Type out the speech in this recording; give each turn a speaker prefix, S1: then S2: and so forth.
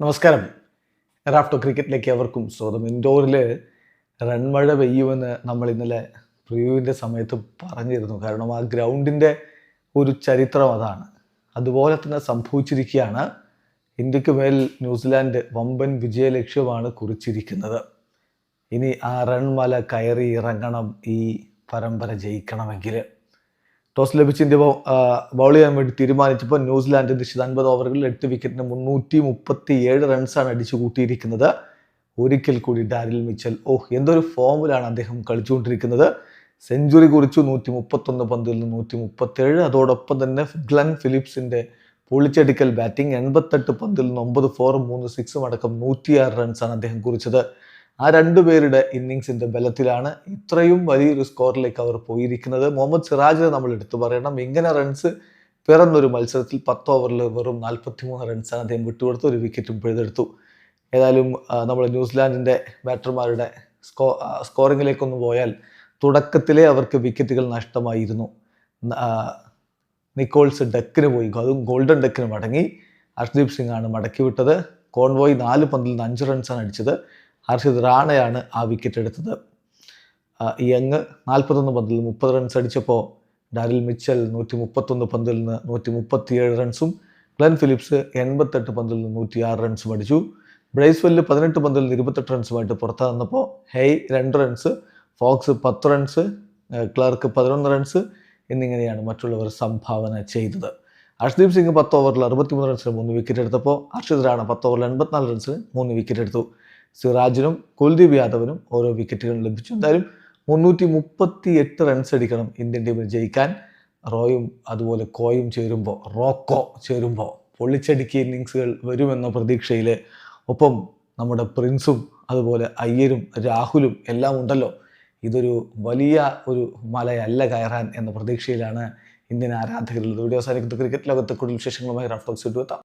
S1: നമസ്കാരം. റാഫ്റ്റോ ക്രിക്കറ്റിലേക്ക് അവർക്കും സ്വാഗതം. ഇൻഡോറിൽ റൺമഴ പെയ്യുമെന്ന് നമ്മൾ ഇന്നലെ പ്രിവ്യൂവിന്റെ സമയത്ത് പറഞ്ഞിരുന്നു. കാരണം ആ ഗ്രൗണ്ടിന്റെ ഒരു ചരിത്രം അതാണ്. അതുപോലെ തന്നെ സംഭവിച്ചിരിക്കുകയാണ്. ഇന്ത്യയ്ക്ക് മേൽ ന്യൂസിലാൻഡ് വമ്പൻ വിജയലക്ഷ്യമാണ് കുറിച്ചിരിക്കുന്നത്. ഇനി ആ റൺമല കയറി ഇറങ്ങണം ഈ പരമ്പര ജയിക്കണമെങ്കിൽ. ടോസ് ലഭിച്ച് ഇന്ത്യ ബൗൾ ചെയ്യാൻ വേണ്ടി തീരുമാനിച്ചപ്പോൾ ന്യൂസിലാൻഡ് നിശ്ചിത അൻപത് ഓവറുകളിൽ എട്ട് വിക്കറ്റിന് മുന്നൂറ്റി മുപ്പത്തി ഏഴ് റൺസാണ് അടിച്ചു കൂട്ടിയിരിക്കുന്നത്. ഒരിക്കൽ കൂടി ഡാരിൽ മിച്ചൽ ഓഹ് എന്തൊരു ഫോമിലാണ് അദ്ദേഹം കളിച്ചുകൊണ്ടിരിക്കുന്നത്. സെഞ്ചുറി കുറിച്ചു നൂറ്റി മുപ്പത്തൊന്ന് പന്തിൽ നിന്ന് നൂറ്റി മുപ്പത്തേഴ് അതോടൊപ്പം തന്നെ ഗ്ലൻ ഫിലിപ്സിന്റെ പൊളിച്ചടിക്കൽ ബാറ്റിംഗ് എൺപത്തെട്ട് പന്തിൽ നിന്ന് ഒമ്പത് ഫോറും മൂന്ന് സിക്സും അടക്കം നൂറ്റിയാറ് റൺസാണ് അദ്ദേഹം കുറിച്ചത്. ആ രണ്ടുപേരുടെ ഇന്നിങ്സിന്റെ ബലത്തിലാണ് ഇത്രയും വലിയൊരു സ്കോറിലേക്ക് അവർ പോയിരിക്കുന്നത്. മുഹമ്മദ് സിറാജിനെ നമ്മൾ എടുത്തു പറയണം. ഇങ്ങനെ റൺസ് പിറന്നൊരു മത്സരത്തിൽ പത്ത് ഓവറിൽ വെറും നാൽപ്പത്തിമൂന്ന് റൺസാണ് അദ്ദേഹം വിട്ടുകൊടുത്ത് ഒരു വിക്കറ്റും പിഴുതെടുത്തു. ഏതായാലും നമ്മൾ ന്യൂസിലാൻഡിന്റെ ബാറ്റർമാരുടെ സ്കോ സ്കോറിങ്ങിലേക്കൊന്ന് പോയാൽ തുടക്കത്തിലെ അവർക്ക് വിക്കറ്റുകൾ നഷ്ടമായിരുന്നു. നിക്കോൾസ് ഡക്കിന് പോയി. അതും ഗോൾഡൻ ഡക്കിന് മടങ്ങി. ഹർഷ്ദീപ് സിംഗ് ആണ് മടക്കി വിട്ടത്. കോൺവോയ് നാല് പന്തിൽ നിന്ന് അഞ്ച് റൺസാണ് അടിച്ചത്. ഹർഷിത് റാണയാണ് ആ വിക്കറ്റ് എടുത്തത്. യങ് നാൽപ്പത്തൊന്ന് പന്തിൽ മുപ്പത് റൺസ് അടിച്ചപ്പോൾ ഡാരിൽ മിച്ചൽ നൂറ്റി മുപ്പത്തൊന്ന് പന്തിൽ നിന്ന് നൂറ്റി മുപ്പത്തിയേഴ് റൺസും ഗ്ലെൻ ഫിലിപ്സ് എൺപത്തെട്ട് പന്തിൽ നിന്ന് നൂറ്റിയാറ് റൺസും അടിച്ചു. ബ്രൈസ്വെല്ല് പതിനെട്ട് പന്തിൽ നിന്ന് ഇരുപത്തെട്ട് റൺസുമായിട്ട് പുറത്തു വന്നപ്പോൾ ഹെയ് രണ്ട് റൺസ് ഫോക്സ് പത്ത് റൺസ് ക്ലർക്ക് പതിനൊന്ന് റൺസ് എന്നിങ്ങനെയാണ് മറ്റുള്ളവർ സംഭാവന ചെയ്തത്. ഹർഷ്ദീപ് സിംഗ് പത്ത് ഓവറിൽ അറുപത്തിമൂന്ന് റൺസിന് മൂന്ന് വിക്കറ്റ് എടുത്തപ്പോൾ ഹർഷിത് റാണ പത്ത് ഓവറിൽ എൺപത്തിനാല് റൺസിന് മൂന്ന് വിക്കറ്റ് എടുത്തു. സിറാജിനും കുൽദീപ് യാദവിനും ഓരോ വിക്കറ്റുകൾ ലഭിച്ചു. എന്തായാലും മുന്നൂറ്റി മുപ്പത്തി എട്ട് റൺസ് അടിക്കണം ഇന്ത്യൻ ടീമിന് ജയിക്കാൻ. റോയും അതുപോലെ കോയും ചേരുമ്പോൾ റോക്കോ ചേരുമ്പോൾ പൊള്ളിച്ചടുക്കിയ ഇന്നിങ്സുകൾ വരുമെന്ന പ്രതീക്ഷയിൽ ഒപ്പം നമ്മുടെ പ്രിൻസും അതുപോലെ അയ്യരും രാഹുലും എല്ലാം ഉണ്ടല്ലോ. ഇതൊരു വലിയ ഒരു മലയല്ല കയറാൻ എന്ന പ്രതീക്ഷയിലാണ് ഇന്ത്യൻ ആരാധകരുള്ളത്. വീഡിയോ അവസാനിക്കുന്ന. ക്രിക്കറ്റ് ലോകത്തെ കൂടുതൽ വിശേഷങ്ങളുമായി റഫ്ലോക്സ് എത്താം